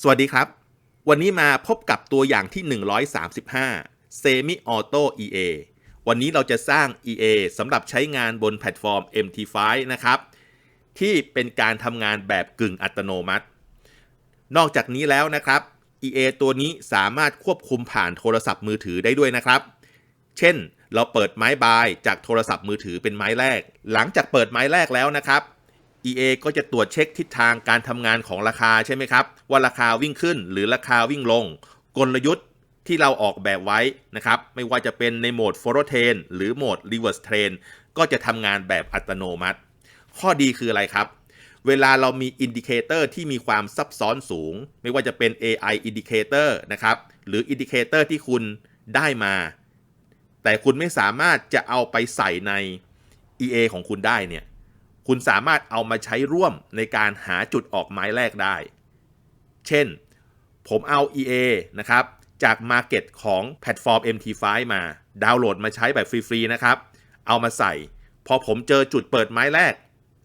สวัสดีครับ วันนี้มาพบกับตัวอย่างที่ 135 Semi Auto EA วันนี้เราจะสร้าง EA สำหรับใช้งานบนแพลตฟอร์ม MT5 นะครับ ที่เป็นการทำงานแบบกึ่งอัตโนมัติ นอกจากนี้แล้วนะครับ EA ตัวนี้สามารถควบคุมผ่านโทรศัพท์มือถือได้ด้วยนะครับ เช่น เราเปิดไม้บายจากโทรศัพท์มือถือเป็นไม้แรก หลังจากเปิดไม้แรกแล้วนะครับ EA ก็จะตรวจเช็คทิศทางการทำงานของราคาใช่ไหมครับ ว่าราคาวิ่งขึ้นหรือราคาวิ่งลง กลยุทธ์ที่เราออกแบบไว้นะครับ ไม่ว่าจะเป็นในโหมด Follow Trend หรือโหมด Reverse Trend ก็จะทำงานแบบอัตโนมัติ ข้อดีคืออะไรครับ เวลาเรามีอินดิเคเตอร์ที่มีความซับซ้อนสูง ไม่ว่าจะเป็น AI Indicator นะครับ หรืออินดิเคเตอร์ที่คุณได้มา แต่คุณไม่สามารถจะเอาไปใส่ใน EA ของคุณได้เนี่ย คุณสามารถเอามาใช้ร่วมในการหาจุดออกไม้แรกได้ เช่น ผมเอา EA นะครับ จาก Market ของแพลตฟอร์ม MT5 มา ดาวน์โหลดมาใช้แบบฟรีๆนะครับ เอามาใส่ พอผมเจอจุดเปิดไม้แรก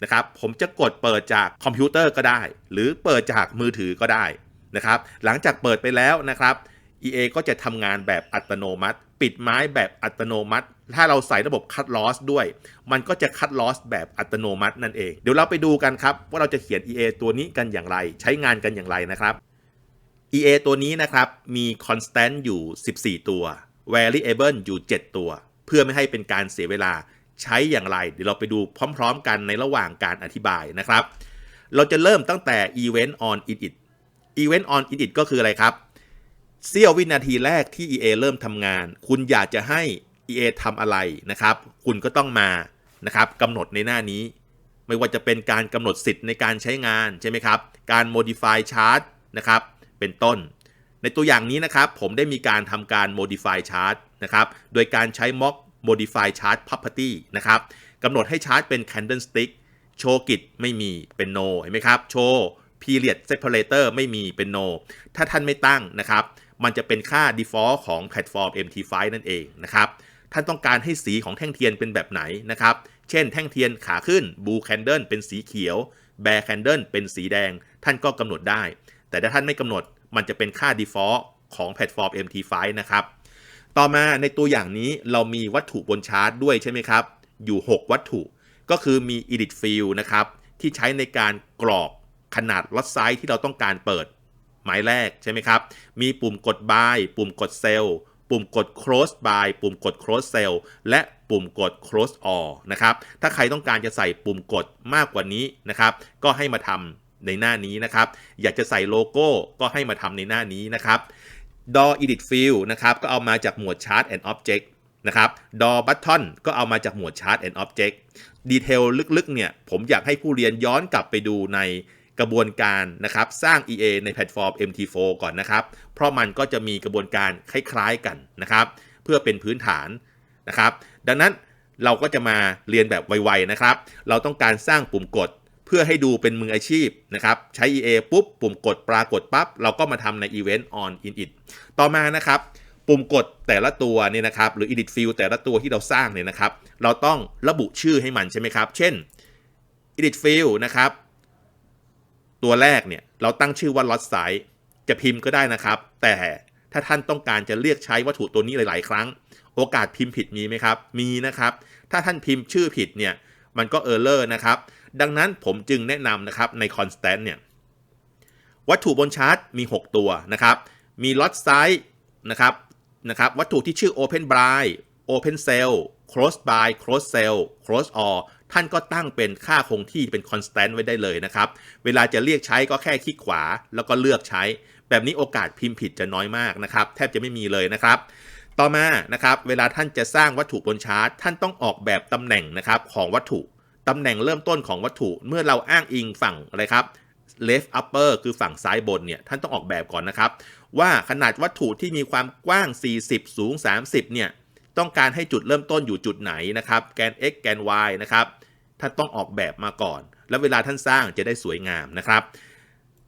นะครับ ผมจะกดเปิดจากคอมพิวเตอร์ก็ได้ หรือเปิดจากมือถือก็ได้นะครับ หลังจากเปิดไปแล้วนะครับ EA ก็จะทำงานแบบอัตโนมัติ ปิดไม้แบบอัตโนมัติ ถ้าเราใส่ระบบคัดลอสด้วย มันก็จะคัดลอสแบบอัตโนมัตินั่นเอง เดี๋ยวเราไปดูกันครับ ว่าเราจะเขียน EA ตัวนี้กันอย่างไร ใช้งานกันอย่างไรนะครับ EA ตัวนี้นะครับมี constant อยู่ 14 ตัว variable อยู่ 7 ตัว เพื่อไม่ให้เป็นการเสียเวลาใช้อย่างไร เดี๋ยวเราไปดูพร้อม ๆ กันในระหว่างการอธิบายนะครับ เราจะเริ่มตั้งแต่ event on init event on init ก็คืออะไรครับ เสี้ยววินาทีแรกที่ EA เริ่มทำงาน คุณอยากจะให้ EA ทำอะไรนะครับ คุณก็ต้องมานะครับกำหนดในหน้านี้ ไม่ว่าจะเป็นการกำหนดสิทธิ์ในการใช้งานใช่ไหมครับ การ modify chart นะครับ เป็นต้น ในตัวอย่างนี้นะครับ ผมได้มีการทำการ modify chart นะครับ โดยการใช้ mock modify chart property นะครับกำหนดให้ชาร์ตเป็น candlestick โชว์กิจไม่มีเป็น no เห็นไหมครับ โชว์ period separator ไม่มีเป็น no ถ้าท่านไม่ตั้งนะครับ มันจะเป็นค่า default ของแพลตฟอร์ม MT5 นั่นเองนะครับท่านต้องการให้สีของแท่งเทียนเป็นแบบไหนนะครับ เช่น แท่งเทียนขาขึ้น blue candle เป็นสีเขียว bear candle เป็นสีแดง ท่านก็กำหนดได้ แต่ถ้าท่านไม่กำหนดมันจะเป็นค่า default ของแพลตฟอร์ม MT5 นะครับ ต่อมาในตัวอย่างนี้เรามีวัตถุบนชาร์ตด้วยใช่ไหมครับ อยู่ 6 วัตถุ ก็คือมี edit field นะครับ ที่ใช้ในการกรอกขนาดล็อตไซส์ที่เราต้องการเปิด หมายแรกใช่ไหมครับ มีปุ่มกด buy ปุ่มกด sell ปุ่มกด close buy ปุ่มกด close sell และปุ่มกด close all นะครับ ถ้าใครต้องการจะใส่ปุ่มกดมากกว่านี้นะครับ ก็ให้มาทำในหน้านี้นะครับ อยากจะใส่โลโก้ก็ให้มาทำในหน้านี้นะครับ DOR edit field นะครับ ก็เอามาจากหมวด chart and object นะครับ DOR button ก็เอามาจากหมวด chart and object ดีเทลลึกๆเนี่ย ผมอยากให้ผู้เรียนย้อนกลับไปดูใน กระบวนการนะครับสร้าง EA ในแพลตฟอร์ม MT4 ก่อนนะครับ เพราะมันก็จะมีกระบวนการคล้ายๆกันนะครับ เพื่อเป็นพื้นฐานนะครับ ดังนั้นเราก็จะมาเรียนแบบไวๆนะครับ เราต้องการสร้างปุ่มกดเพื่อให้ดูเป็นมืออาชีพนะครับใช้ EA ปุ๊บปุ่มกดปรากฏปั๊บเราก็มาทำใน Event on init ต่อมานะครับปุ่มกดแต่ละตัวเนี่ยนะครับหรือ edit field แต่ละตัวที่เราสร้างเนี่ยนะครับ เราต้องระบุชื่อให้มันใช่ไหมครับ เช่น edit field นะครับ ตัวแรกเนี่ยเราตั้งชื่อว่า lot size จะพิมพ์ก็ได้นะครับ แต่ถ้าท่านต้องการจะเรียกใช้วัตถุตัวนี้หลาย ๆ ครั้ง โอกาสพิมพ์ผิดมีไหมครับ มีนะครับ ถ้าท่านพิมพ์ชื่อผิดเนี่ยมันก็ error นะครับ ดังนั้นผมจึงแนะนำนะครับใน constant เนี่ยวัตถุบนชาร์ตมี 6 ตัวนะครับ มี lot size นะครับนะครับวัตถุที่ชื่อ open buy open sell close by close sell close all ท่านก็ตั้งเป็นค่าคงที่เป็น constant ไว้ได้เลยนะครับ เวลาจะเรียกใช้ก็แค่คลิกขวาแล้วก็เลือกใช้ แบบนี้โอกาสพิมพ์ผิดจะน้อยมากนะครับ แทบจะไม่มีเลยนะครับ ต่อมานะครับเวลาท่านจะสร้างวัตถุบนชาร์ตท่านต้องออกแบบตำแหน่งนะครับของวัตถุตำแหน่งเริ่มต้นของวัตถุเมื่อเราอ้างอิงฝั่งอะไรครับ left upper คือฝั่งซ้ายบนเนี่ยท่านต้องออกแบบก่อนนะครับ ว่าขนาดวัตถุที่มีความกว้าง 40 สูง 30 เนี่ยต้องการให้จุดเริ่มต้นอยู่จุดไหนนะครับ แกน x แกน y นะครับ ท่านต้องออกแบบมาก่อน แล้วเวลาท่านสร้างจะได้สวยงามนะครับ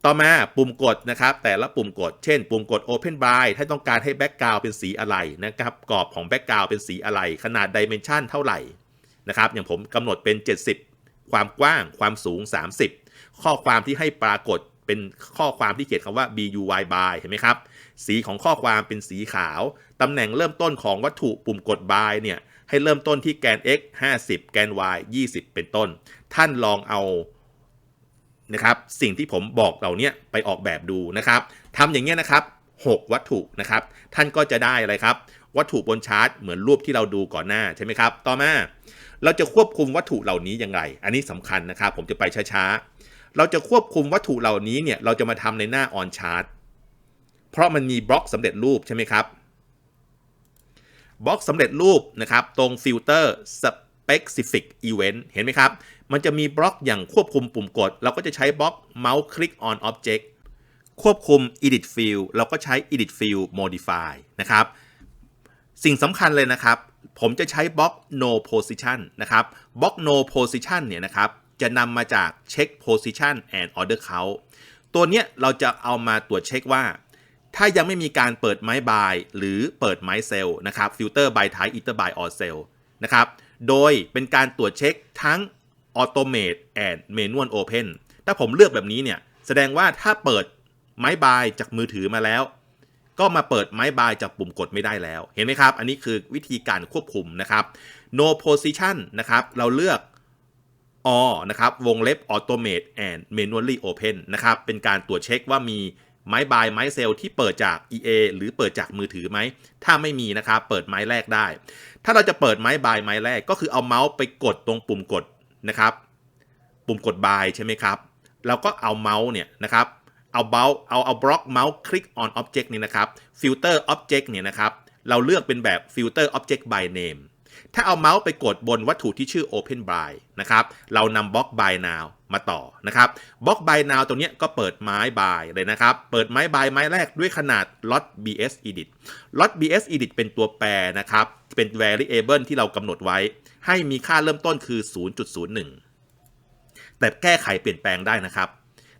ต่อมาปุ่มกดนะครับ แต่ละปุ่มกด เช่น ปุ่มกด Open By ถ้าต้องการให้แบ็กกราวเป็นสีอะไรนะครับกรอบของแบ็กกราวเป็นสีอะไรขนาดดิเมนชันเท่าไหร่นะครับอย่างผมกำหนดเป็น 70 ความกว้างความสูง 30 ข้อความที่ให้ปรากฏเป็นข้อความที่เขียนคำว่า buy by เห็นไหมครับ สีของข้อความเป็นสีขาว ตำแหน่งเริ่มต้นของวัตถุปุ่มกด buy เนี่ยให้เริ่มต้นที่แกน x 50 แกน y 20 เป็นต้น ท่านลองเอานะครับสิ่งที่ผมบอกเหล่านี้ไปออกแบบดูนะครับทำอย่างเงี้นะครับ 6 วัตถุนะครับ ท่านก็จะได้อะไรครับ วัตถุบนชาร์ตเหมือนรูปที่เราดูก่อนหน้าใช่ไหมครับ ต่อมาเราจะควบคุมวัตถุเหล่านี้ยังไง อันนี้สำคัญนะครับ ผมจะไปช้าๆ เราจะควบคุมวัตถุเหล่านี้เนี่ยเราจะมาทำในหน้า on chart เพราะมันมีบล็อกสำเร็จรูปใช่ไหมครับบล็อกสำเร็จรูปนะครับ ตรงฟิลเตอร์ specific event เห็นไหมครับ มันจะมีบล็อกอย่างควบคุมปุ่มกด เราก็จะใช้บล็อก mouse click on object ควบคุม edit field เราก็ใช้ edit field modify นะครับ สิ่งสำคัญเลยนะครับ ผมจะใช้บล็อก no position นะครับ บล็อก no position เนี่ยนะครับ จะนำมาจาก check position and order count ตัวเนี้ยเราจะเอามาตรวจเช็คว่า ถ้ายังไม่มีการเปิดไม้บายหรือเปิดไม้เซลล์นะครับ filter by type either by or cell นะครับโดยเป็นการตรวจเช็คทั้ง automate and manual open ถ้าผมเลือกแบบนี้เนี่ย แสดงว่าถ้าเปิดไม้บายจากมือถือมาแล้ว ก็มาเปิดไม้บายจากปุ่มกดไม่ได้แล้ว เห็นไหมครับ อันนี้คือวิธีการควบคุมนะครับ no position นะครับ เราเลือก all นะครับ วงเล็บ automate and manually open นะครับ เป็นการตรวจเช็คว่ามี ไม้บายไม้เซลที่เปิดจาก EA หรือเปิดจากมือถือไหม ถ้าไม่มีนะครับเปิดไม้แรกได้ ถ้าเราจะเปิดไม้บายไม้แรกก็คือเอาเมาส์ไปกดตรงปุ่มกดนะครับ ปุ่มกดบายใช่ไหมครับ เราก็เอาเมาส์เนี่ยนะครับ เอาเบลเอาเอาบล็อกเมาส์คลิก on object นี่นะครับ filter object เนี่ยนะครับ เราเลือกเป็นแบบ filter object by name ถ้าเอาเมาส์ไปกดบนวัตถุที่ชื่อ open by นะครับ เรานำบล็อก by now มาต่อนะครับบล็อก by now ตรงนี้ก็เปิดไม้ by เลยนะครับ เปิดไม้ by ไม้แรกด้วยขนาด lot bs edit lot bs edit เป็นตัวแปรนะครับ เป็น variable ที่เรากำหนดไว้ ให้มีค่าเริ่มต้นคือ 0.01 แต่แก้ไขเปลี่ยนแปลงได้นะครับ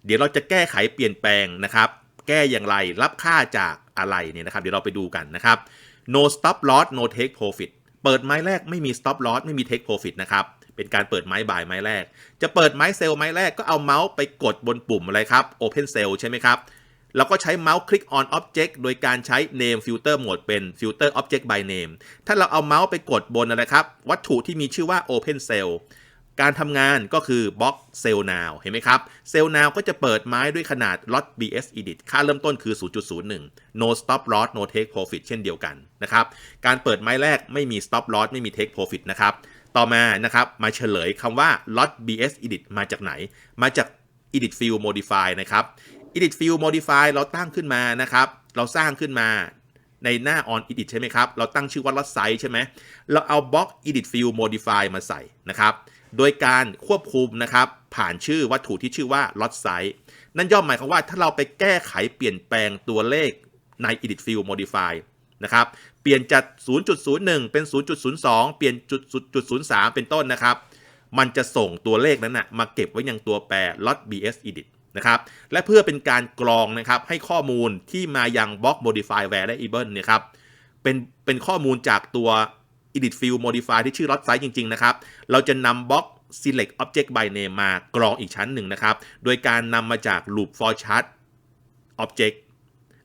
เดี๋ยวเราจะแก้ไขเปลี่ยนแปลงนะครับ แก้อย่างไรรับค่าจากอะไรเนี่ยนะครับ เดี๋ยวเราไปดูกันนะครับ no stop loss no take profit เปิดไม้แรกไม่มี stop loss ไม่มี take profit นะครับ เป็นการเปิดไม้บ่ายไม้แรก จะเปิดไม้เซลล์ไม้แรกก็เอาเมาส์ไปกดบนปุ่มอะไรครับ open cell ใช่ไหมครับเราก็ใช้เมาส์คลิก on object โดยการใช้ name filter mode เป็น filter object by name ถ้าเราเอาเมาส์ไปกดบนอะไรครับ วัตถุที่มีชื่อว่า open cell การทำงานก็คือบล็อก Cell Now เห็นไหมครับ Cell Now ก็จะเปิดไม้ด้วยขนาด lot bs edit ค่าเริ่มต้นคือ 0.01 no stop loss no take profit เช่นเดียวกันนะครับ การเปิดไม้แรกไม่มี stop loss ไม่มี take profit นะครับ ต่อมานะครับมาเฉลยคำว่า lot bs edit มาจากไหน มาจาก edit field modify นะครับ edit field modify เราตั้งขึ้นมานะครับ เราสร้างขึ้นมาในหน้า on edit ใช่ไหมครับ เราตั้งชื่อว่า lot size ใช่ไหม เราเอาบล็อก edit field modify มาใส่นะครับ โดยการควบคุมนะครับ ผ่านชื่อวัตถุที่ชื่อว่า lot size นั่นย่อมหมายความว่าถ้าเราไปแก้ไขเปลี่ยนแปลงตัวเลขใน edit field modify นะครับ เปลี่ยนจาก 0.01 เป็น 0.02 เปลี่ยนจุดจุด03 เป็นต้นนะครับ มันจะส่งตัวเลขนั้นนะมาเก็บไว้ยังตัวแปร lot bs edit นะครับ และเพื่อเป็นการกรองนะครับให้ข้อมูลที่มายังบล็อก modify variable เนี่ยครับ เป็นเป็นข้อมูลจากตัว edit field modify ที่ชื่อ lot size จริง ๆ นะครับ เราจะนำบล็อก select object by name มากรองอีกชั้นหนึ่งนะครับ โดยการนำมาจาก loop for chart object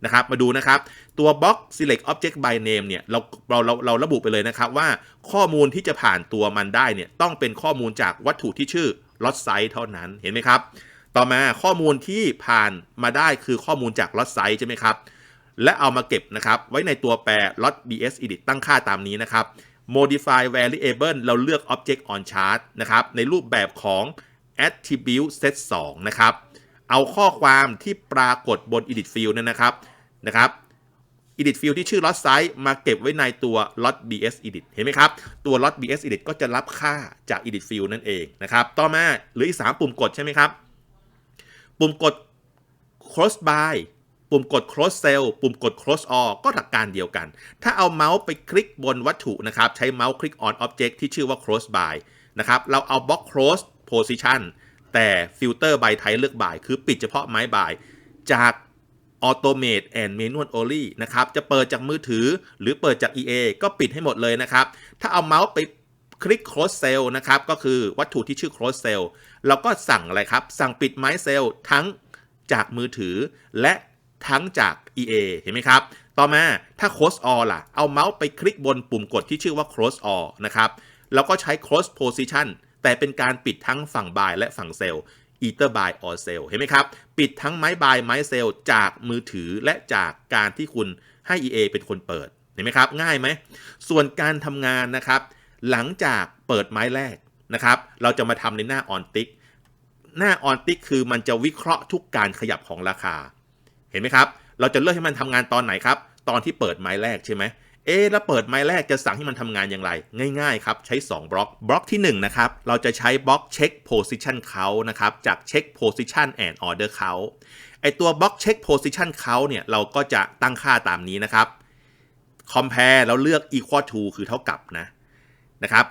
นะครับ มาดูนะครับ ตัวบล็อก select object by name เนี่ยเราเราเราเราระบุไปเลยนะครับว่าข้อมูลที่จะผ่านตัวมันได้เนี่ยต้องเป็นข้อมูลจากวัตถุที่ชื่อ lot size เท่านั้นเห็นไหมครับ ต่อมาข้อมูลที่ผ่านมาได้คือข้อมูลจาก lot size ใช่ไหมครับ และเอามาเก็บนะครับ ไว้ในตัวแปร lot bs edit ตั้งค่าตามนี้นะครับ modify variable เราเลือก object on chart นะครับ ในรูปแบบของ attribute set 2 นะครับ เอาข้อความที่ปรากฏบน edit field นั่นนะครับนะครับ edit field ที่ชื่อ lot size มาเก็บไว้ในตัว lot bs edit เห็นไหมครับ ตัว lot bs edit ก็จะรับค่าจาก edit field นั่นเองนะครับต่อมาหลืออีก 3 ปุ่มกดใช่ไหมครับ ปุ่มกด cross by ปุ่มกด cross cell ปุ่มกด cross all ก็หลักการเดียวกัน ถ้าเอาเมาส์ไปคลิกบนวัตถุนะครับ ใช้เมาส์คลิก on object ที่ชื่อว่า cross by นะครับ เราเอา Box Cross Position แต่ filter by type เลือก by คือปิดเฉพาะไม้ by จาก automate and manual only นะครับ จะเปิดจากมือถือหรือเปิดจาก EA ก็ปิดให้หมดเลยนะครับ ถ้าเอาเมาส์ไปคลิก cross cell นะครับ ก็คือวัตถุที่ชื่อ cross cell เราก็สั่งอะไรครับ สั่งปิดไม้เซลล์ทั้งจากมือถือ และทั้งจาก EA เห็นไหมครับ ต่อมาถ้า close all ล่ะ เอาเมาส์ไปคลิกบนปุ่มกดที่ชื่อว่า close all นะครับ แล้วก็ใช้ close position แต่เป็นการปิดทั้งฝั่ง buy และฝั่ง sell either buy or sell เห็นไหมครับ ปิดทั้งไม้ buy ไม้ sell จากมือถือและจากการที่คุณให้ EA เป็นคนเปิด เห็นไหมครับ ง่ายไหม ส่วนการทำงานนะครับ หลังจากเปิดไม้แรกนะครับ เราจะมาทำในหน้า on tick หน้า on tick คือมันจะวิเคราะห์ทุกการขยับของราคา เห็นไหมครับ เราจะเลือกให้มันทำงานตอนไหนครับ ตอนที่เปิดไม้แรกใช่ไหม เอ๊แล้วเปิดไม้แรกจะสั่งให้มันทำงานอย่างไร ง่ายๆครับใช้ 2 บล็อก บล็อกที่1นะครับเราจะใช้บล็อกเช็ค position count นะครับจากเช็ค position and order count ไอตัวบล็อกเช็ค position count เนี่ยเราก็จะตั้งค่าตามนี้นะครับ compare เราเลือก equal to คือเท่ากับนะนะครับ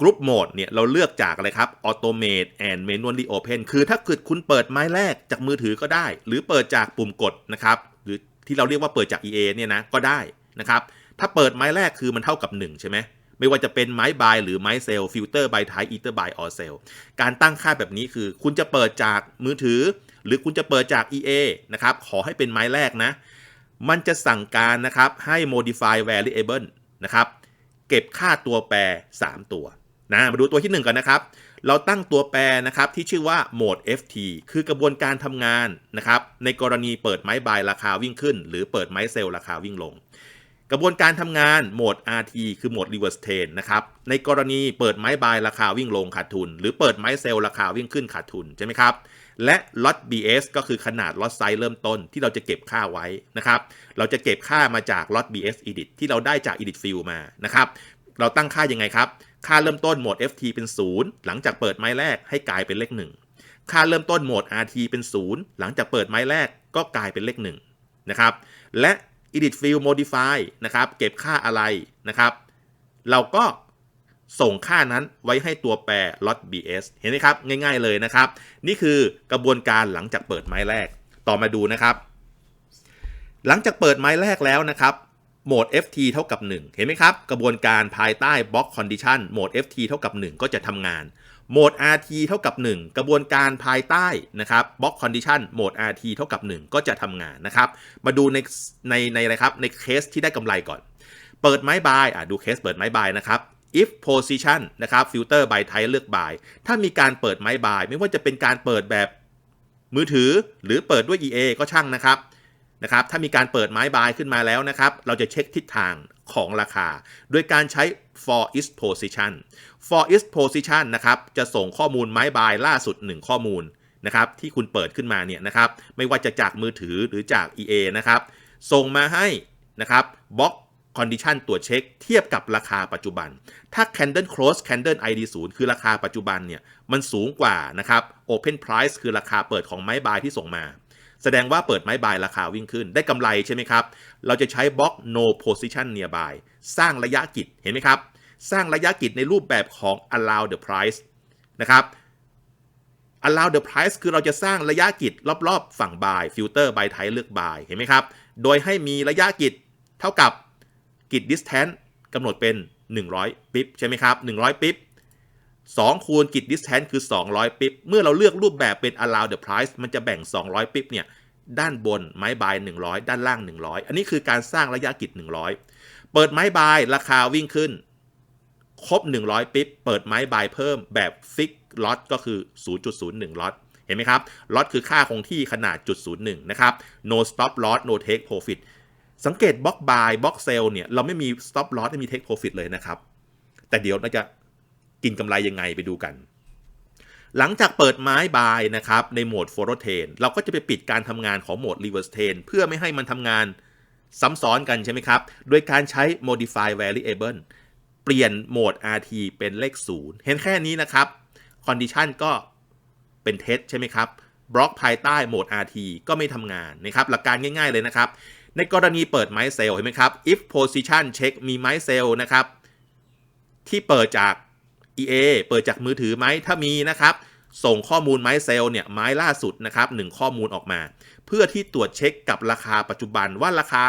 group mode เนี่ยเราเลือกจากอะไรครับ automate and manually open คือถ้าเกิดคุณเปิดไม้แรกจากมือถือก็ได้ หรือเปิดจากปุ่มกดนะครับ หรือที่เราเรียกว่าเปิดจาก EA เนี่ยนะก็ได้นะครับ ถ้าเปิดไม้แรกคือมันเท่ากับ 1 ใช่ไหมไม่ว่าจะเป็นไม้บายหรือไม้เซลฟิลเตอร์บายไทอีเตอร์บายออเซลการตั้งค่าแบบนี้คือ คุณจะเปิดจากมือถือ หรือคุณจะเปิดจาก EA นะครับ ขอให้เป็นไม้แรกนะ มันจะสั่งการนะครับให้ modify variable นะครับ เก็บค่าตัวแปร 3 ตัวนะมาดูตัวที่ 1ก่อนนะครับ เราตั้งตัวแปรนะครับที่ชื่อว่า mode ft คือกระบวนการทำงานนะครับในกรณีเปิดไม้บายราคาวิ่งขึ้น หรือเปิดไม้เซลราคาวิ่งลง กระบวนการทำงานโหมด RT คือโหมด reverse trend นะครับ ในกรณีเปิดไม้บายราคาวิ่งลงขาดทุน หรือเปิดไม้เซลราคาวิ่งขึ้นขาดทุน ใช่ไหมครับ และ lot BS ก็คือขนาด lot size เริ่มต้นที่เราจะเก็บค่าไว้นะครับ เราจะเก็บค่ามาจาก lot BS edit ที่เราได้จาก edit field มานะครับ เราตั้งค่ายังไงครับ ค่าเริ่มต้นโหมด FT เป็น 0 หลังจากเปิดไม้แรกให้กลายเป็นเลข 1 ค่าเริ่มต้นโหมด RT เป็น 0 หลังจากเปิดไม้แรกก็กลายเป็นเลข1นะครับ และ edit field modify นะครับ เก็บค่าอะไรนะครับ เราก็ส่งค่านั้นไว้ให้ตัวแปร lot bs เห็นไหมครับ ง่ายๆเลยนะครับ นี่คือกระบวนการหลังจากเปิดไม้แรก ต่อมาดูนะครับ หลังจากเปิดไม้แรกแล้วนะครับ โหมด ft เท่ากับ 1 เห็นไหมครับ กระบวนการภายใต้ block condition โหมด ft เท่ากับ 1 ก็จะทำงาน โหมด rt เท่ากับ 1 กระบวนการภายใต้นะครับ block condition โหมด rt เท่ากับ 1 ก็จะทำงานนะครับ มาดูในในในอะไรครับในเคสที่ได้กำไรก่อน เปิดไม้บายอะดูเคสเปิดไม้บายนะครับ if position นะครับ filter by type เลือก by ถ้ามีการเปิดไม้บาย ไม่ว่าจะเป็นการเปิดแบบมือถือหรือเปิดด้วย EA ก็ช่างนะครับนะครับ ถ้ามีการเปิดไม้บายขึ้นมาแล้วนะครับ เราจะเช็คทิศทางของราคา โดยการใช้ for each position for each position นะครับ จะส่งข้อมูลไม้บายล่าสุด 1 ข้อมูลนะครับที่คุณเปิดขึ้นมาเนี่ยนะครับ ไม่ว่าจะจากมือถือหรือจาก EA นะครับ ส่งมาให้นะครับบล็อก condition ตัวเช็คเทียบกับราคาปัจจุบัน ถ้า candle close candle ID 0คือราคาปัจจุบันเนี่ยมันสูงกว่านะครับ open price คือราคาเปิดของไม้บายที่ส่งมา แสดงว่าเปิดไม้บายราคาวิ่งขึ้นได้กำไรใช่ไหมครับ เราจะใช้บล็อก no position nearby สร้างระยะกิจเห็นไหมครับ สร้างระยะกิจในรูปแบบของ allow the price นะครับ allow the price คือเราจะสร้างระยะกิจรอบๆ ฝั่ง buy filter by type เลือก buy เห็นไหมครับ โดยให้มีระยะกิจเท่ากับกิจ distance กำหนดเป็น 100 ปิ๊บใช่ไหมครับ 100 ปิ๊บ2คูณกิจ distance คือ 200 ปิ๊บ เมื่อเราเลือกรูปแบบเป็น allow the price มันจะแบ่ง 200 ปิ๊บเนี่ย ด้านบนไม้บาย 100 ด้านล่าง 100 อันนี้คือการสร้างระยะกิจ 100 เปิดไม้บายราคาวิ่งขึ้น ครบ 100 ปิ๊บเปิดไม้บายเพิ่มแบบฟิกล็อตก็คือ 0.01ล็อตเห็นไหมครับล็อตคือค่าคงที่ขนาดจุด01 นะครับ no stop loss no take profit สังเกตบล็อกบายบล็อกเซลเนี่ยเราไม่มี stop loss ไม่มี take profit เลยนะครับ แต่เดี๋ยวเราจะกินกำไรยังไงไปดูกัน หลังจากเปิดไม้บายนะครับในโหมด f o r t a i n เราก็จะไปปิดการทำงานของโหมด reverse t a i n เพื่อไม่ให้มันทำงานซ้ำซ้อนกันใช่ไหมครับ โดยการใช้ modify variable ลี่ยนโหมด RT เป็นเลข 0 เห็นแค่นี้นะครับ condition ก็เป็นเท็จใช่ไหมครับ บล็อกภายใต้โหมด RT ก็ไม่ทำงานนะครับ หลักการง่าย ๆเลยนะครับ ในกรณีเปิดไม้เซลเห็นไหมครับ if position check มีไม้เซลนะครับ ที่เปิดจาก EA เปิดจากมือถือไหมถ้ามีนะครับ ส่งข้อมูลไม้เซลเนี่ยไม้ล่าสุดนะครับหนึ่งข้อมูลออกมา เพื่อที่ตรวจเช็คกับราคาปัจจุบันว่าราคา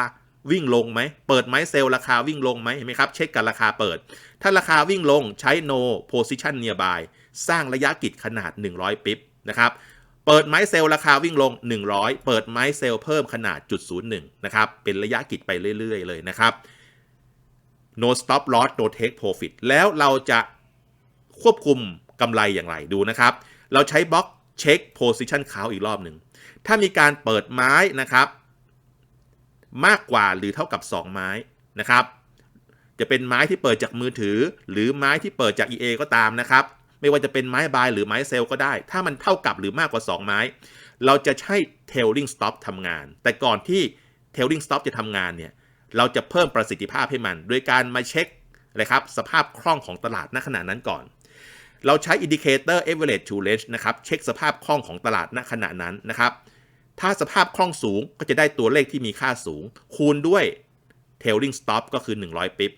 วิ่งลงไหม เปิดไหมเซลล์ราคาวิ่งลงไหมเห็นไหมครับ เช็คกับราคาเปิด ถ้าราคาวิ่งลงใช้ no position nearby สร้างระยะกิจขนาด 100 ปิ๊บนะครับเปิดไม้เซลล์ราคาวิ่งลง 100 เปิดไม้เซลล์เพิ่มขนาดจุด01นะครับเป็นระยะกิจไปเรื่อย ๆ เลยนะครับ no stop loss no take profit แล้วเราจะควบคุมกำไรอย่างไรดูนะครับ เราใช้บล็อกเช็ค position count อีกรอบหนึ่ง ถ้ามีการเปิดไม้นะครับ มากกว่าหรือเท่ากับ 2 ไม้นะครับ จะเป็นไม้ที่เปิดจากมือถือ หรือไม้ที่เปิดจาก EA ก็ตามนะครับ ไม่ว่าจะเป็นไม้บายหรือไม้เซลก็ได้ ถ้ามันเท่ากับหรือมากกว่า 2 ไม้ เราจะใช้ tailing stop ทำงาน แต่ก่อนที่ tailing stop จะทำงานเนี่ยเราจะเพิ่มประสิทธิภาพให้มัน โดยการมาเช็คอะไรครับสภาพคล่องของตลาดณขณะนั้นก่อน เราใช้ indicator average to range นะครับ เช็คสภาพคล่องของตลาดณขณะนั้นนะครับ ถ้าสภาพคล่องสูงก็จะได้ตัวเลขที่มีค่าสูง คูณด้วย tailing stop ก็คือ 100 ปิบ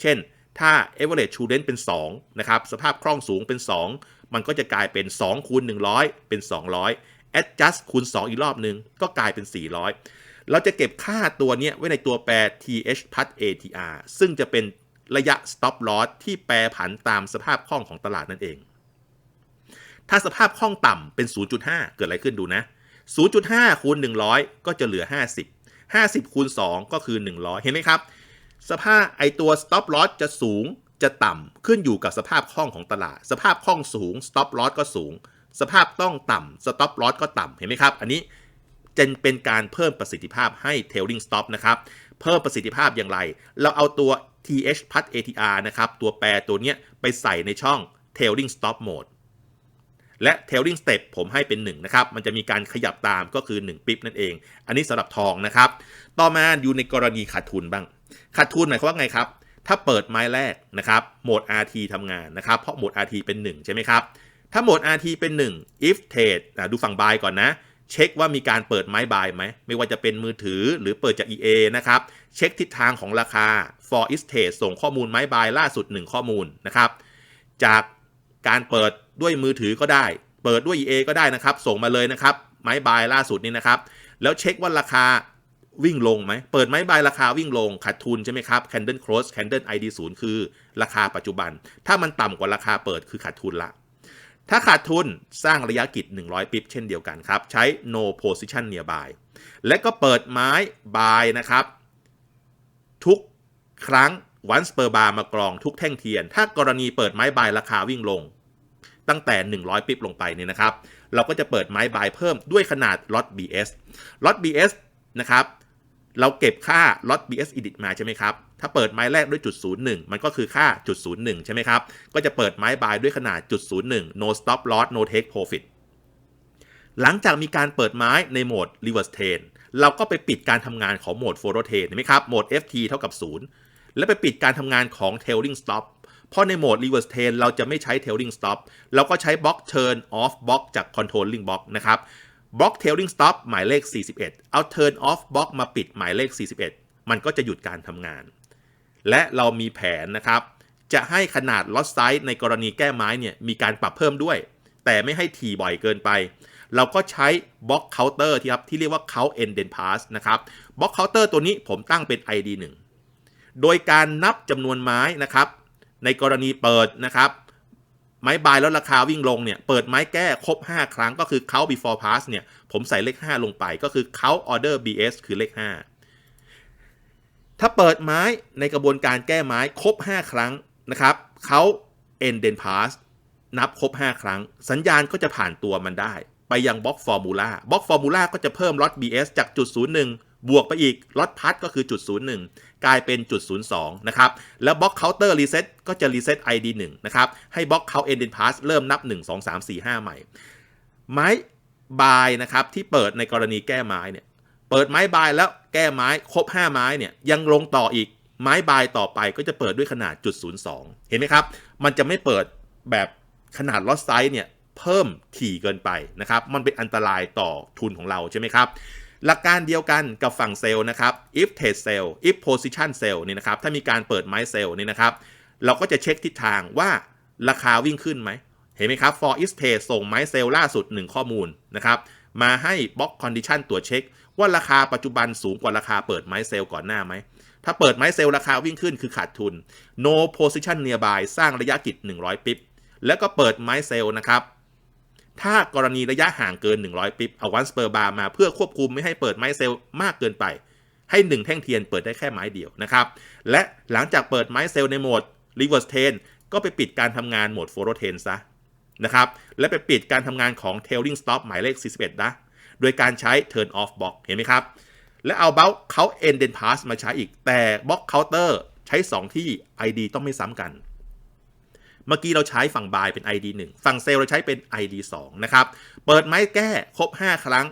เช่น ถ้า average to range เป็น 2 นะครับ สภาพคล่องสูงเป็น 2 มันก็จะกลายเป็น 2 คูณ 100 เป็น 200 adjust คูณ 2 อีกรอบหนึ่งก็กลายเป็น 400 เราจะเก็บค่าตัวนี้ไว้ในตัวแปร th plus atr ซึ่งจะเป็นระยะ stop loss ที่แปรผันตามสภาพคล่องของตลาดนั่นเอง ถ้าสภาพคล่องต่ำเป็น 0.5 เกิดอะไรขึ้นดูนะ 0.5คูณ100 ก็จะเหลือ 50 50คูณ2ก็คือ 100 เห็นไหมครับ สภาพไอตัว stop loss จะสูงจะต่ำขึ้นอยู่กับสภาพคล่องของตลาด สภาพคล่องสูง stop loss ก็สูง สภาพต้องต่ำ stop loss ก็ต่ำเห็นไหมครับ อันนี้จะเป็นการเพิ่มประสิทธิภาพให้ tailing stop นะครับ เพิ่มประสิทธิภาพอย่างไร เราเอาตัว th plus atr นะครับ ตัวแปรตัวเนี้ยไปใส่ในช่อง tailing stop mode และ tailing step ผมให้เป็น1นะครับ มันจะมีการขยับตามก็คือ 1 ปิ๊บนั่นเอง อันนี้สำหรับทองนะครับ ต่อมาอยู่ในกรณีขาดทุนบ้าง ขาดทุนหมายความว่าไงครับ ถ้าเปิดไม้แรกนะครับ โหมด RT ทำงานนะครับ เพราะโหมด RT เป็น 1 ใช่ไหมครับ ถ้าโหมด RT เป็น 1 if trade ดูฝั่ง buy ก่อนนะ เช็คว่ามีการเปิดไม้บายไหม ไม่ว่าจะเป็นมือถือหรือเปิดจาก EA นะครับ เช็คทิศทางของราคา for is trade ส่งข้อมูลไม้บายล่าสุด 1 ข้อมูลนะครับ จากการเปิด ด้วยมือถือก็ได้ เปิดด้วย EA ก็ได้นะครับ ส่งมาเลยนะครับ ไม้บายล่าสุดนี้นะครับ แล้วเช็คว่าราคาวิ่งลงไหม เปิดไม้บายราคาวิ่งลง ขาดทุนใช่ไหมครับ candle close candle ID 0คือราคาปัจจุบัน ถ้ามันต่ำกว่าราคาเปิดคือขาดทุนละ ถ้าขาดทุนสร้างระยะกิจ 100 ปิบเช่นเดียวกันครับ ใช้ no position nearby และก็เปิดไม้ buy นะครับ ทุกครั้ง once per bar มากรองทุกแท่งเทียน ถ้ากรณีเปิดไม้ buy ราคาวิ่งลง ตั้งแต่ 100 ปิบลงไปเนี่ยนะครับ เราก็จะเปิดไม้ buy เพิ่มด้วยขนาด lot BS lot BS นะครับ เราเก็บค่า lot BS edit มาใช่ไหมครับ ถ้าเปิดไม้แรกด้วยจุด01 มันก็คือค่าจุด01 ใช่ไหมครับ ก็จะเปิดไม้บายด้วยขนาดจุด01 no stop loss no take profit หลังจากมีการเปิดไม้ในโหมด reverse trend เราก็ไปปิดการทำงานของโหมด follow trend เห็นไหมครับ โหมด FT เท่ากับ 0 และไปปิดการทำงานของ tailing stop เพราะในโหมด reverse trend เราจะไม่ใช้ tailing stop เราก็ใช้บล็อก turn off block จาก controlling block นะครับบล็อก tailing stop หมายเลข 41 เอา turn off block มาปิดหมายเลข 41 มันก็จะหยุดการทำงาน และเรามีแผนนะครับ จะให้ขนาด lot size ในกรณีแก้ไม้เนี่ยมีการปรับเพิ่มด้วย แต่ไม่ให้ถี่บ่อยเกินไป เราก็ใช้บล็อกเคาน์เตอร์ที่ครับที่เรียกว่า count end den pass นะครับบล็อกเคาน์เตอร์ตัวนี้ผมตั้งเป็น ID 1โดยการนับจำนวนไม้นะครับ ในกรณีเปิดนะครับ ไม้บายแล้วราคาวิ่งลงเนี่ย เปิดไม้แก้ครบ 5 ครั้งก็คือ count before pass เนี่ย ผมใส่เลข 5 ลงไปก็คือ count order BS คือเลข 5 ถ้าเปิดไม้ในกระบวนการแก้ไม้ครบ 5 ครั้งนะครับเขา end then pass นับครบ 5 ครั้ง สัญญาณก็จะผ่านตัวมันได้ ไปยังบล็อกฟอร์มูลาบล็อกฟอร์มูลาก็จะเพิ่มล็อต BS จากจุด 01 บวกไปอีกล็อตพัดก็คือจุด01 กลายเป็นจุด02นะครับ แล้วบล็อกเคาน์เตอร์รีเซ็ตก็จะรีเซ็ต ID 1นะครับ ให้บล็อกเขา end then pass เริ่มนับ 1 2 3 4 5 ใหม่ ไม้บายนะครับที่เปิดในกรณีแก้ไม้เนี่ย เปิดไม้บายแล้วแก้ไม้ครบ 5 ไม้เนี่ยยังลงต่ออีกไม้บายต่อไปก็จะเปิดด้วยขนาดจุด02 เห็นไหมครับ มันจะไม่เปิดแบบขนาดลอตไซส์เนี่ยเพิ่มถี่เกินไปนะครับ มันเป็นอันตรายต่อทุนของเราใช่ไหมครับ หลักการเดียวกันกับฝั่งเซลล์นะครับ if trade sell if position sell นี่นะครับ ถ้ามีการเปิดไม้เซลล์นี่นะครับ เราก็จะเช็คทิศทางว่าราคาวิ่งขึ้นไหม เห็นไหมครับ for is trade ส่งไม้เซลล์ล่าสุด 1 ข้อมูลนะครับ มาให้ block condition ตัวเช็ค ว่าราคาปัจจุบันสูงกว่าราคาเปิดไม้เซลล์ก่อนหน้าไหม ถ้าเปิดไม้เซลล์ราคาวิ่งขึ้นคือขาดทุน no position nearby สร้างระยะกิจ100 ปิบแล้วก็เปิดไม้เซลล์นะครับ ถ้ากรณีระยะห่างเกิน 100 ปิ๊บเอาวันสเปอร์บาร์มาเพื่อควบคุมไม่ให้เปิดไม้เซลล์มากเกินไป ให้หนึ่งแท่งเทียนเปิดได้แค่ไม้เดียวนะครับ และหลังจากเปิดไม้เซลล์ในโหมด reverse t a n ก็ไปปิดการทำงานโหมด follow t a n ซะนะครับและไปปิดการทำงานของ tailing stop หมายเลข 41 นะ โดยการใช้ turn off block เห็นไหมครับ และเอาเบลเขา end then pass มาใช้อีกแต่ block counter ใช้ 2 ที่ ID ต้องไม่ซ้ำกัน เมื่อกี้เราใช้ฝั่งบายเป็น ID 1 ฝั่งเซลเราใช้เป็น ID 2 นะครับ เปิดไม้แก้ครบ 5 ครั้ง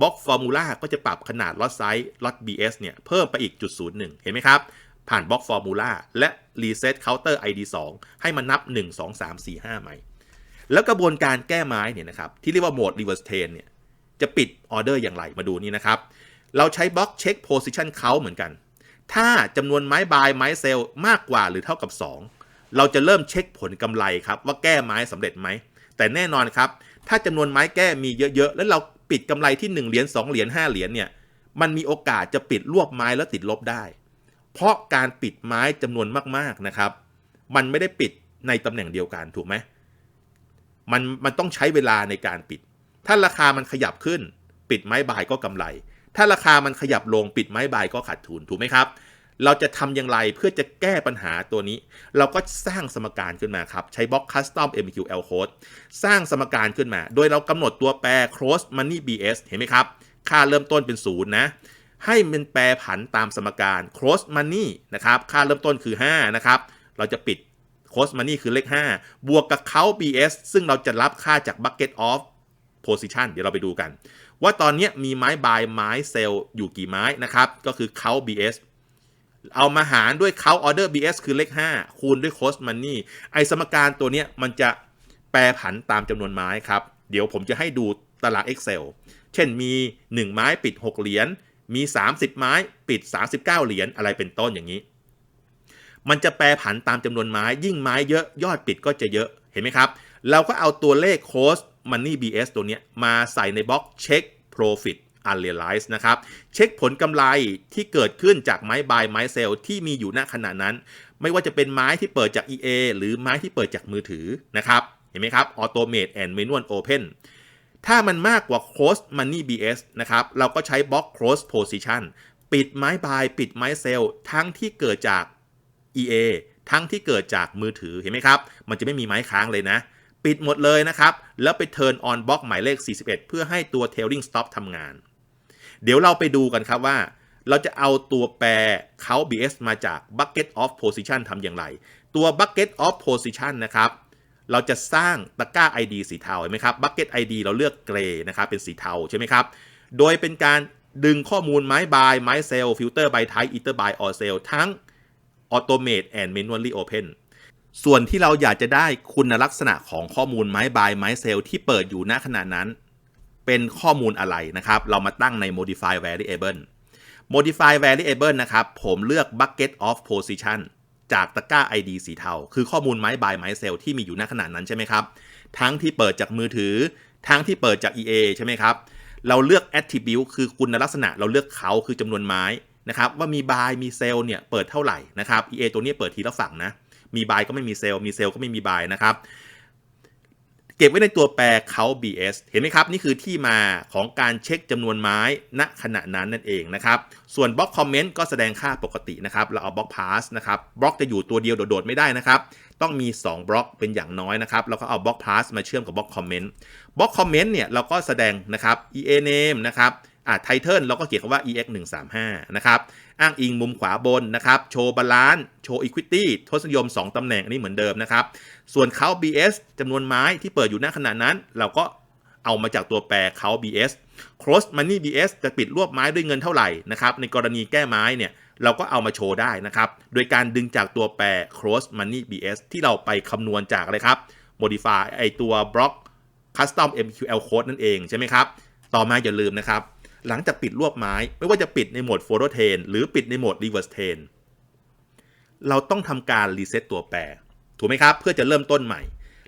บล็อกฟอร์มูลาก็จะปรับขนาดล็อตไซส์ล็อต BS เนี่ยเพิ่มไปอีกจุด01เห็นไหมครับผ่านบล็อกฟอร์มูลาและรีเซ็ตเคาน์เตอร์ ID 2 ให้มันนับ 1 2 3 4 5 ใหม่ แล้วกระบวนการแก้ไม้เนี่ยนะครับที่เรียกว่าโหมด reverse t a n เนี่ยจะปิดออเดอร์อย่างไรมาดูนี่นะครับ เราใช้บล็อกเช็ค position count เหมือนกัน ถ้าจำนวนไม้บายไม้เซลมากกว่าหรือเท่ากับ 2 เราจะเริ่มเช็คผลกำไรครับว่าแก้ไม้สำเร็จไหม แต่แน่นอนครับ ถ้าจำนวนไม้แก้มีเยอะๆ แล้วเราปิดกำไรที่ 1 เหรียญ2เหรียญ5เหรียญเนี่ย มันมีโอกาสจะปิดรวบไม้แล้วติดลบได้ เพราะการปิดไม้จำนวนมากๆนะครับ มันไม่ได้ปิดในตำแหน่งเดียวกันถูกไหมมันมันต้องใช้เวลาในการปิด ถ้าราคามันขยับขึ้น ปิดไม้บายก็กำไร ถ้าราคามันขยับลงปิดไม้บายก็ขาดทุนถูกไหมครับ เราจะทำอย่างไรเพื่อจะแก้ปัญหาตัวนี้ เราก็สร้างสมการขึ้นมาครับ ใช้บล็อก custom MQL code สร้างสมการขึ้นมา โดยเรากำหนดตัวแปร cross money bs เห็นไหมครับ ค่าเริ่มต้นเป็นศูนย์นะ ให้มันแปรผันตามสมการ cross money นะครับ ค่าเริ่มต้นคือ 5 นะครับ เราจะปิด cross money คือเลข 5 บวกกับเขา bs ซึ่งเราจะรับค่าจาก bucket of position เดี๋ยวเราไปดูกัน ว่าตอนนี้มีไม้บายไม้เซลล์อยู่กี่ไม้นะครับ ก็คือเขา bs เอามาหารด้วยเขาออเดอร์ BS คือเลข 5 คูณด้วย cost money ไอสมการตัวเนี้ยมันจะแปรผันตามจำนวนไม้ครับ เดี๋ยวผมจะให้ดูตาราง Excel เช่นมี 1 ไม้ปิด 6 เหรียญ มี 30 ไม้ปิด 39 เหรียญอะไรเป็นต้นอย่างนี้ มันจะแปรผันตามจำนวนไม้ ยิ่งไม้เยอะยอดปิดก็จะเยอะ เห็นไหมครับ เราก็เอาตัวเลข cost money BS ตัวเนี้ยมาใส่ในบล็อก check profit unrealize นะครับ เช็คผลกำไรที่เกิดขึ้นจากไม้บายไม้เซลที่มีอยู่ณขณะนั้น ไม่ว่าจะเป็นไม้ที่เปิดจาก EA หรือไม้ที่เปิดจากมือถือนะครับ เห็นไหมครับ Automate and Manual Open ถ้ามันมากกว่า Close Money BS นะครับ เราก็ใช้บล็อก Close Position ปิดไม้บายปิดไม้เซลทั้งที่เกิดจาก EA ทั้งที่เกิดจากมือถือเห็นไหมครับ มันจะไม่มีไม้ค้างเลยนะ ปิดหมดเลยนะครับ แล้วไป Turn on บล็อกหมายเลข 41 เพื่อให้ตัว Tailing Stop ทำงาน เดี๋ยวเราไปดูกันครับว่า เราจะเอาตัวแปรเขา BS มาจาก bucket of position ทำอย่างไร ตัว bucket of position นะครับเราจะสร้างตะกร้า ID สีเทาเห็นไหมครับ bucket ID เราเลือกเกรย์นะครับเป็นสีเทาใช่ไหมครับ โดยเป็นการดึงข้อมูลไม้บายไม้เซลฟิลเตอร์ by type ether by or cell ทั้ง automate and manually open ส่วนที่เราอยากจะได้คุณลักษณะของข้อมูลไม้บายไม้เซลที่เปิดอยู่ณขณะนั้น เป็นข้อมูลอะไรนะครับ เรามาตั้งใน modify variable modify variable นะครับ ผมเลือก bucket of position จากตะกร้า ID สีเทา คือข้อมูลไม้บายไม้เซลที่มีอยู่ณขณะนั้นใช่ไหมครับ ทั้งที่เปิดจากมือถือ ทั้งที่เปิดจาก EA ใช่ไหมครับ เราเลือก attribute คือคุณลักษณะ เราเลือกเขาคือจำนวนไม้นะครับว่ามีบายมีเซลเนี่ยเปิดเท่าไหร่นะครับ EA ตัวนี้เปิดทีละฝั่งนะ มีบายก็ไม่มีเซลล์มีเซลล์ก็ไม่มีบายนะครับ เก็บไว้ในตัวแปรเขา BS เห็นไหมครับ นี่คือที่มาของการเช็คจำนวนไม้ณขณะนั้นนั่นเองนะครับ ส่วนบล็อกคอมเมนต์ก็แสดงค่าปกตินะครับ เราเอาบล็อกพาสนะครับบล็อกจะอยู่ตัวเดียวโดดๆไม่ได้นะครับ ต้องมี 2 บล็อกเป็นอย่างน้อยนะครับ แล้วก็เอาบล็อกพาสมาเชื่อมกับบล็อกคอมเมนต์บล็อกคอมเมนต์เนี่ยเราก็แสดงนะครับ EA name นะครับ อ่าไทเทิลเราก็เขียนคำว่า ex 1 3 5นะครับอ้างอิงมุมขวาบนนะครับโชว์บาลานซ์โชว์ equity ทศนิยม 2 ตำแหน่งอันนี้เหมือนเดิมนะครับ ส่วนเขา BS จำนวนไม้ที่เปิดอยู่ณขณะนั้น เราก็เอามาจากตัวแปรเขา BS cross money BS จะปิดรวบไม้ด้วยเงินเท่าไหร่นะครับในกรณีแก้ไม้เนี่ยเราก็เอามาโชว์ได้นะครับ โดยการดึงจากตัวแปร cross money BS ที่เราไปคำนวณจากอะไรครับ modify ไอตัวบล็อก custom MQL code นั่นเองใช่ไหมครับ ต่อมาอย่าลืมนะครับ หลังจากปิดรวบไม้ ไม่ว่าจะปิดในโหมด f o r w a r d t a n หรือปิดในโหมด reverse t a n เราต้องทำการรีเซ็ตตัวแปร ถูกไหมครับ เพื่อจะเริ่มต้นใหม่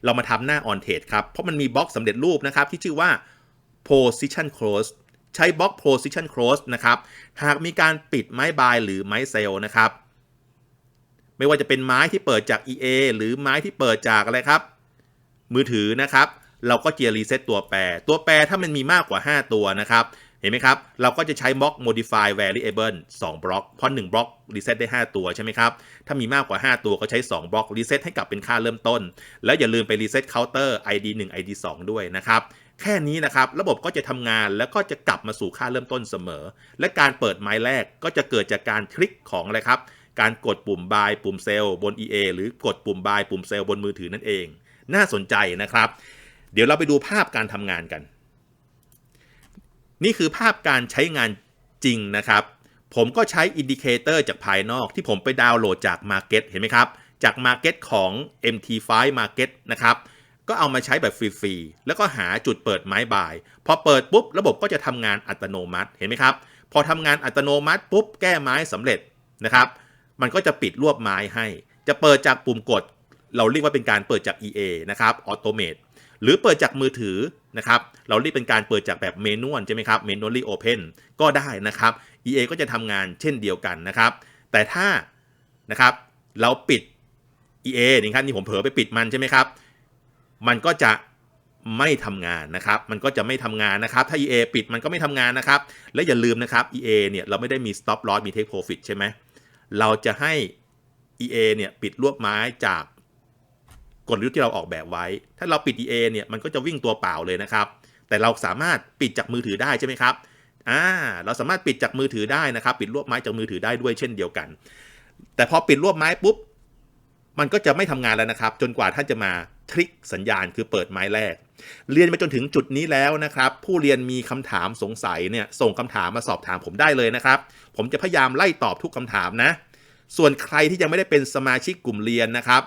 เรามาทำหน้า on trade ครับ เพราะมันมีบล็อกสำเร็จรูปนะครับ ที่ชื่อว่า position close ใช้บล็อก position close นะครับ หากมีการปิดไม้บายหรือไม้เซลนะครับ ไม่ว่าจะเป็นไม้ที่เปิดจาก EA หรือไม้ที่เปิดจากอะไรครับ มือถือนะครับ เราก็จะรีเซ็ตตัวแปร ตัวแปรถ้ามันมีมากกว่า 5 ตัวนะครับ เห็นไหมครับ เราก็จะใช้บล็อก modify variable 2 บล็อก เพราะ 1 บล็อกรีเซ็ตได้ 5 ตัวใช่ไหมครับ ถ้ามีมากกว่า 5 ตัวก็ใช้ 2 บล็อกรีเซ็ตให้กลับเป็นค่าเริ่มต้น แล้วอย่าลืมไปรีเซ็ตเคาน์เตอร์ id 1 id 2 ด้วยนะครับ แค่นี้นะครับ ระบบก็จะทำงานแล้วก็จะกลับมาสู่ค่าเริ่มต้นเสมอ และการเปิดไม้แรกก็จะเกิดจากการคลิกของอะไรครับ การกดปุ่ม buy ปุ่ม sell บน EA หรือกดปุ่ม buy ปุ่ม sell บนมือถือนั่นเอง น่าสนใจนะครับ เดี๋ยวเราไปดูภาพการทำงานกัน นี่คือภาพการใช้งานจริงนะครับ ผมก็ใช้อินดิเคเตอร์จากภายนอกที่ผมไปดาวน์โหลดจาก Market เห็นไหมครับ จาก Market ของ MT5 Market นะครับ ก็เอามาใช้แบบฟรีๆ แล้วก็หาจุดเปิดไม้บาย พอเปิดปุ๊บ ระบบก็จะทำงานอัตโนมัติ เห็นไหมครับ พอทำงานอัตโนมัติปุ๊บ แก้ไม้สำเร็จนะครับ มันก็จะปิดรวบไม้ให้ จะเปิดจากปุ่มกด เราเรียกว่าเป็นการเปิดจาก EA นะครับออโตเมต หรือเปิดจากมือถือนะครับเราเรียกเป็นการเปิดจากแบบเมนูใช่ไหมครับ manually open ก็ได้นะครับ EA ก็จะทำงานเช่นเดียวกันนะครับ แต่ถ้านะครับเราปิด EA นี่ครับนี่ผมเผลอไปปิดมันใช่ไหมครับ มันก็จะไม่ทำงานนะครับ มันก็จะไม่ทำงานนะครับ ถ้า EA ปิดมันก็ไม่ทำงานนะครับ และอย่าลืมนะครับ EA เนี่ยเราไม่ได้มี stop loss มี take profit ใช่ไหม เราจะให้ EA เนี่ยปิดรวบไม้จาก กลยุทธ์ที่เราออกแบบไว้ ถ้าเราปิด EA เนี่ยมันก็จะวิ่งตัวเปล่าเลยนะครับ แต่เราสามารถปิดจากมือถือได้ใช่ไหมครับอ่าเราสามารถปิดจากมือถือได้นะครับ ปิดรวบไม้จากมือถือได้ด้วยเช่นเดียวกัน แต่พอปิดรวบไม้ปุ๊บมันก็จะไม่ทำงานแล้วนะครับ จนกว่าท่านจะมาทริกสัญญาณคือเปิดไม้แรก เรียนมาจนถึงจุดนี้แล้วนะครับ ผู้เรียนมีคำถามสงสัยเนี่ยส่งคำถามมาสอบถามผมได้เลยนะครับ ผมจะพยายามไล่ตอบทุกคำถามนะ ส่วนใครที่ยังไม่ได้เป็นสมาชิกกลุ่มเรียนนะครับ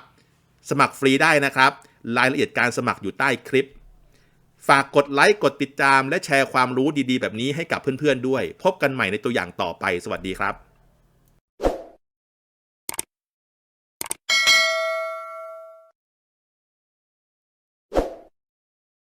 สมัครฟรีได้นะครับ รายละเอียดการสมัครอยู่ใต้คลิป ฝากกดไลค์กดติดตาม และแชร์ความรู้ดีๆ แบบนี้ให้กับเพื่อนๆด้วย พบกันใหม่ในตัวอย่างต่อไป สวัสดีครับ